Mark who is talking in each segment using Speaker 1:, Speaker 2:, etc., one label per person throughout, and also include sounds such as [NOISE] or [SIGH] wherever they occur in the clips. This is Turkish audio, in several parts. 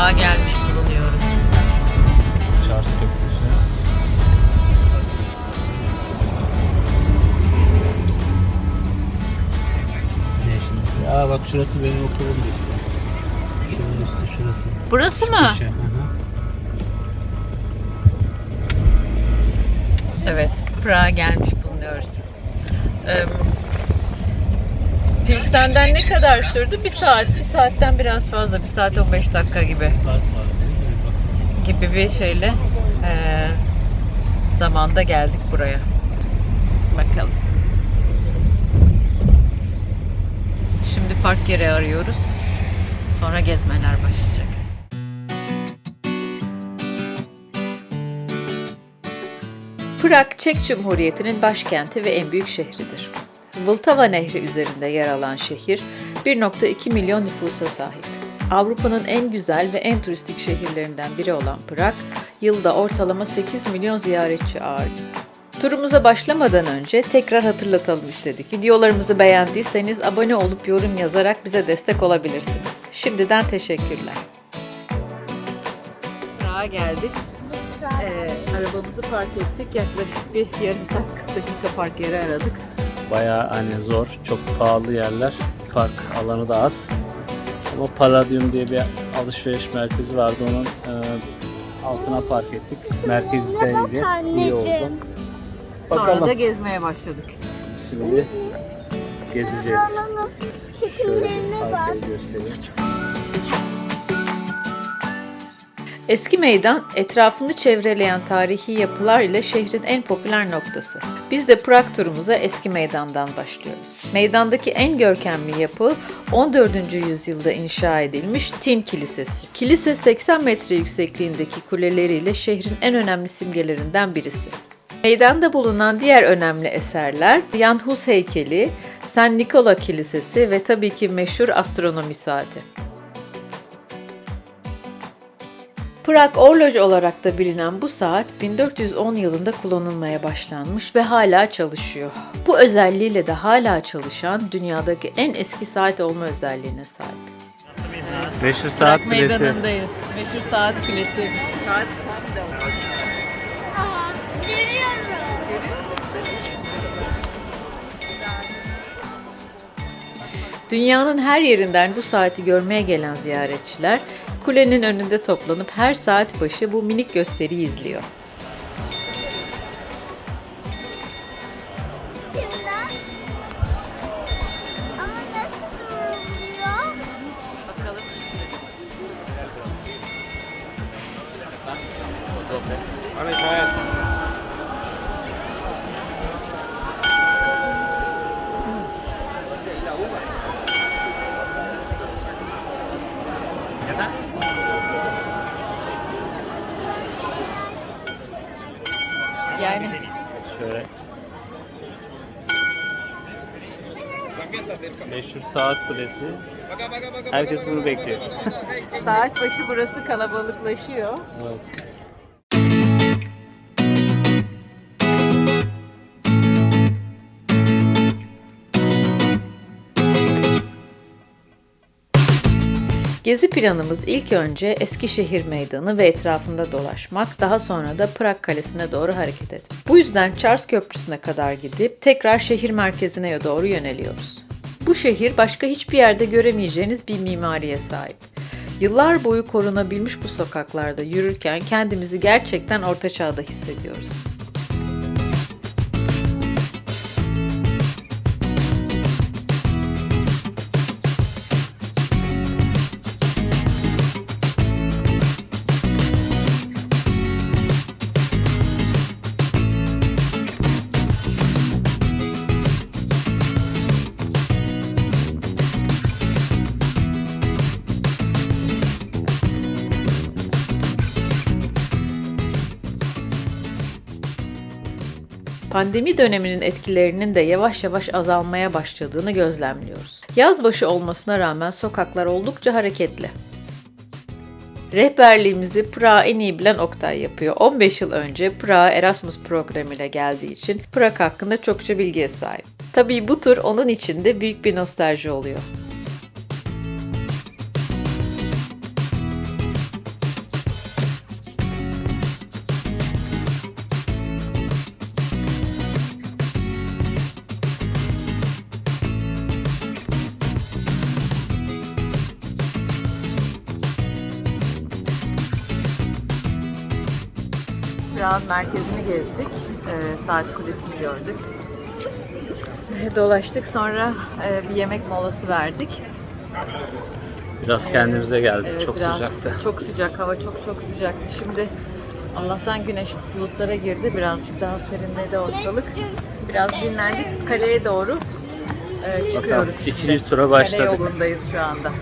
Speaker 1: Prag'a gelmiş bulunuyoruz.
Speaker 2: Ne şimdi? Aa bak şurası benim okulum işte. Şunun üstü şurası.
Speaker 1: Burası mı?
Speaker 2: Köşe, hı hı.
Speaker 1: Evet, Prag'a gelmiş bulunuyoruz. Ee, Pilsen'den ne kadar sürdü? Bir saat, bir saatten biraz fazla, bir saat 15 dakika gibi gibi bir şeyle ee, zamanda geldik buraya. Bakalım. Şimdi park yeri arıyoruz. Sonra gezmeler başlayacak. Prag, Çek Cumhuriyeti'nin başkenti ve en büyük şehridir. Vltava Nehri üzerinde yer alan şehir 1.2 milyon nüfusa sahip. Avrupa'nın en güzel ve en turistik şehirlerinden biri olan Prag, yılda ortalama 8 milyon ziyaretçi ağırlıyor. Turumuza başlamadan önce tekrar hatırlatalım istedik. Videolarımızı beğendiyseniz abone olup yorum yazarak bize destek olabilirsiniz. Şimdiden teşekkürler. Prag'a geldik. Ee, arabamızı park ettik. Yaklaşık bir yarım saat 40 dakika park yeri aradık.
Speaker 2: Bayağı hani zor, çok pahalı yerler. Park alanı da az. Ama Palladium diye bir alışveriş merkezi vardı. Onun e, altına park ettik. Merkezdeydi. İyi oldu.
Speaker 1: Sonra
Speaker 2: Bakalım.
Speaker 1: da gezmeye başladık.
Speaker 2: Şimdi gezeceğiz. Şöyle
Speaker 3: çekimlerine bak.
Speaker 2: arkayı göstereyim.
Speaker 1: Eski meydan etrafını çevreleyen tarihi yapılar ile şehrin en popüler noktası. Biz de Prag turumuza eski meydandan başlıyoruz. Meydandaki en görkemli yapı 14. yüzyılda inşa edilmiş Tin Kilisesi. Kilise 80 metre yüksekliğindeki kuleleriyle şehrin en önemli simgelerinden birisi. Meydanda bulunan diğer önemli eserler Jan Hus heykeli, San Nikola Kilisesi ve tabii ki meşhur astronomi saati. Prag Orloj olarak da bilinen bu saat 1410 yılında kullanılmaya başlanmış ve hala çalışıyor. Bu özelliğiyle de hala çalışan dünyadaki en eski saat olma özelliğine sahip.
Speaker 2: Meşhur saat
Speaker 1: Prag
Speaker 2: kulesi.
Speaker 1: meydanındayız. Meşhur saat kulesi. Saat. Dünyanın her yerinden bu saati görmeye gelen ziyaretçiler kulenin önünde toplanıp her saat başı bu minik gösteriyi izliyor. Yani
Speaker 2: Şöyle. Meşhur saat kulesi. Herkes bunu bekliyor.
Speaker 1: saat başı burası kalabalıklaşıyor.
Speaker 2: Evet.
Speaker 1: Gezi planımız ilk önce Eskişehir Meydanı ve etrafında dolaşmak, daha sonra da Prag Kalesi'ne doğru hareket etmek. Bu yüzden Charles Köprüsü'ne kadar gidip tekrar şehir merkezine doğru yöneliyoruz. Bu şehir başka hiçbir yerde göremeyeceğiniz bir mimariye sahip. Yıllar boyu korunabilmiş bu sokaklarda yürürken kendimizi gerçekten orta çağda hissediyoruz. Pandemi döneminin etkilerinin de yavaş yavaş azalmaya başladığını gözlemliyoruz. Yaz başı olmasına rağmen sokaklar oldukça hareketli. Rehberliğimizi Prag'ı en iyi bilen Oktay yapıyor. 15 yıl önce Prag'a Erasmus programıyla geldiği için Prag hakkında çokça bilgiye sahip. Tabii bu tur onun için de büyük bir nostalji oluyor. Prag'ın merkezini gezdik. Ee, saat kulesini gördük. Ee, Dolaştık sonra e, bir yemek molası verdik.
Speaker 2: Biraz kendimize geldik.
Speaker 1: Evet,
Speaker 2: çok
Speaker 1: biraz
Speaker 2: sıcaktı.
Speaker 1: Çok sıcak, hava çok çok sıcaktı. Şimdi Allah'tan güneş bulutlara girdi. Birazcık daha serinledi ortalık. Biraz dinlendik. Kaleye doğru e, çıkıyoruz.
Speaker 2: ikinci
Speaker 1: şimdi.
Speaker 2: tura
Speaker 1: Kale
Speaker 2: başladık.
Speaker 1: yolundayız şu anda.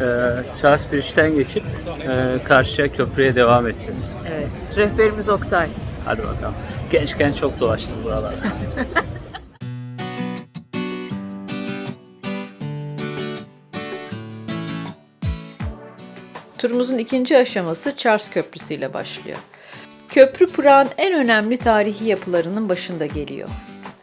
Speaker 2: Ee, Charles Bridge'den geçip e, karşıya köprüye devam edeceğiz.
Speaker 1: Evet. Rehberimiz Oktay.
Speaker 2: Hadi bakalım. Gençken çok dolaştım buralarda. [LAUGHS]
Speaker 1: Turumuzun ikinci aşaması Charles Köprüsü ile başlıyor. Köprü Prag'ın en önemli tarihi yapılarının başında geliyor.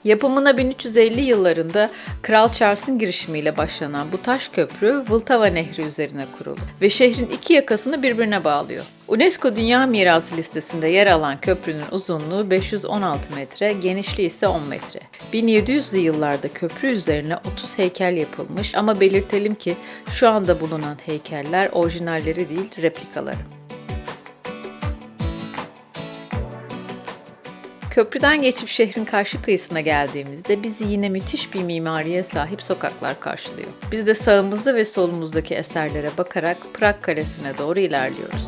Speaker 1: Yapımına 1350 yıllarında Kral Charles'ın girişimiyle başlanan bu taş köprü Vltava Nehri üzerine kuruldu ve şehrin iki yakasını birbirine bağlıyor. UNESCO Dünya Mirası listesinde yer alan köprünün uzunluğu 516 metre, genişliği ise 10 metre. 1700'lü yıllarda köprü üzerine 30 heykel yapılmış ama belirtelim ki şu anda bulunan heykeller orijinalleri değil replikaları. Köprüden geçip şehrin karşı kıyısına geldiğimizde bizi yine müthiş bir mimariye sahip sokaklar karşılıyor. Biz de sağımızda ve solumuzdaki eserlere bakarak Prag Kalesi'ne doğru ilerliyoruz.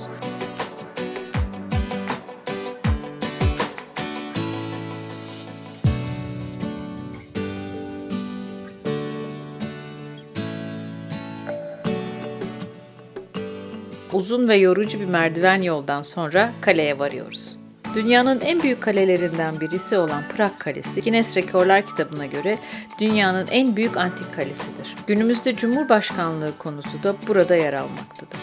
Speaker 1: Uzun ve yorucu bir merdiven yoldan sonra kaleye varıyoruz. Dünyanın en büyük kalelerinden birisi olan Prag Kalesi, Guinness Rekorlar kitabına göre dünyanın en büyük antik kalesidir. Günümüzde Cumhurbaşkanlığı konutu da burada yer almaktadır.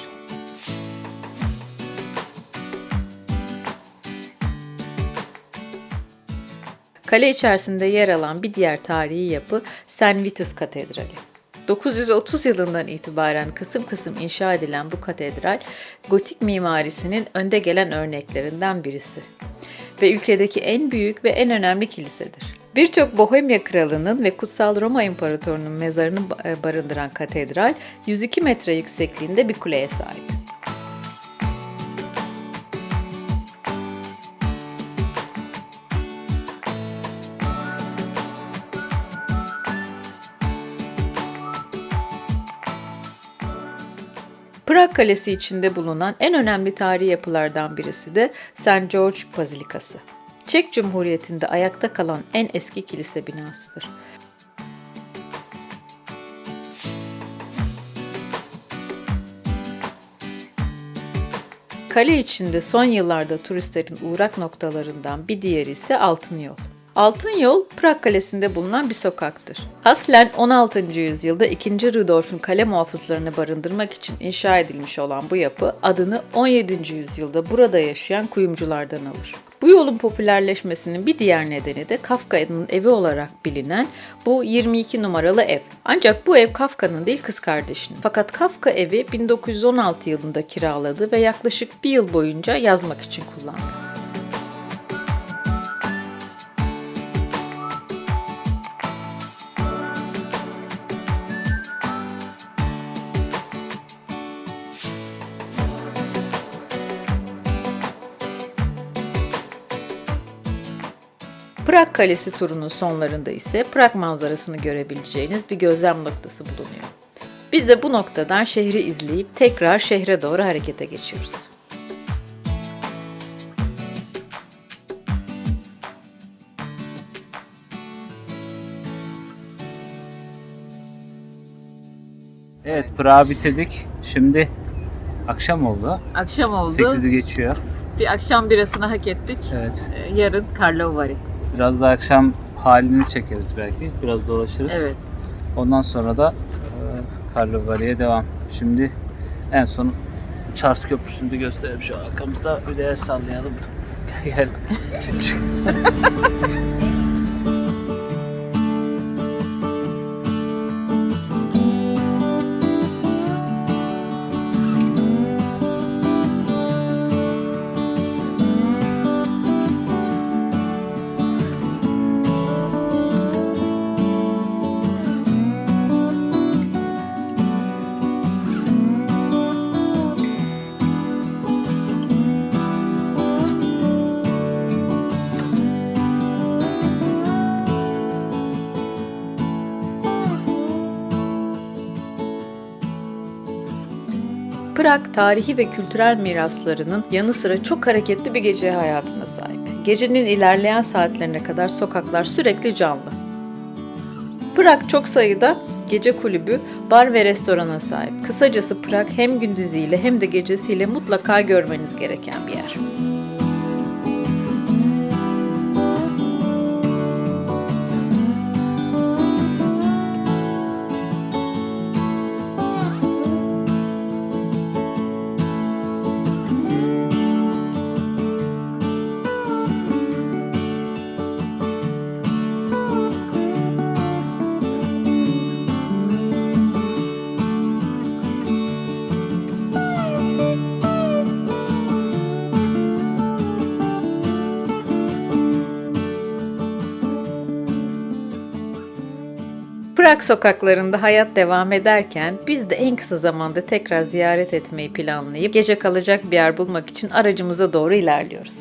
Speaker 1: Kale içerisinde yer alan bir diğer tarihi yapı St. Vitus Katedrali. 930 yılından itibaren kısım kısım inşa edilen bu katedral, gotik mimarisinin önde gelen örneklerinden birisi ve ülkedeki en büyük ve en önemli kilisedir. Birçok Bohemya kralının ve Kutsal Roma İmparatorunun mezarını ba- barındıran katedral, 102 metre yüksekliğinde bir kuleye sahip. Kalesi içinde bulunan en önemli tarihi yapılardan birisi de St. George Bazilikası. Çek Cumhuriyeti'nde ayakta kalan en eski kilise binasıdır. Kale içinde son yıllarda turistlerin uğrak noktalarından bir diğeri ise Altın Yol. Altın Yol, Prag Kalesi'nde bulunan bir sokaktır. Aslen 16. yüzyılda 2. Rudolf'un kale muhafızlarını barındırmak için inşa edilmiş olan bu yapı adını 17. yüzyılda burada yaşayan kuyumculardan alır. Bu yolun popülerleşmesinin bir diğer nedeni de Kafka'nın evi olarak bilinen bu 22 numaralı ev. Ancak bu ev Kafka'nın değil kız kardeşinin. Fakat Kafka evi 1916 yılında kiraladı ve yaklaşık bir yıl boyunca yazmak için kullandı. Prag Kalesi turunun sonlarında ise Prag manzarasını görebileceğiniz bir gözlem noktası bulunuyor. Biz de bu noktadan şehri izleyip tekrar şehre doğru harekete geçiyoruz.
Speaker 2: Evet Prag'ı bitirdik. Şimdi akşam oldu.
Speaker 1: Akşam oldu.
Speaker 2: 8'i geçiyor.
Speaker 1: Bir akşam birasını hak ettik.
Speaker 2: Evet.
Speaker 1: Ee, Yarın Karlovy.
Speaker 2: Biraz da akşam halini çekeriz belki. Biraz dolaşırız.
Speaker 1: Evet.
Speaker 2: Ondan sonra da e, Karlovari'ye devam. Şimdi en son Charles Köprüsü'nü de gösterelim şu arkamızda. Bir de el sallayalım. [LAUGHS] Gel gel. Çık çık. [LAUGHS]
Speaker 1: Prag, tarihi ve kültürel miraslarının yanı sıra çok hareketli bir gece hayatına sahip. Gecenin ilerleyen saatlerine kadar sokaklar sürekli canlı. Prag çok sayıda gece kulübü, bar ve restorana sahip. Kısacası Prag hem gündüzüyle hem de gecesiyle mutlaka görmeniz gereken bir yer. Prag sokaklarında hayat devam ederken biz de en kısa zamanda tekrar ziyaret etmeyi planlayıp gece kalacak bir yer bulmak için aracımıza doğru ilerliyoruz.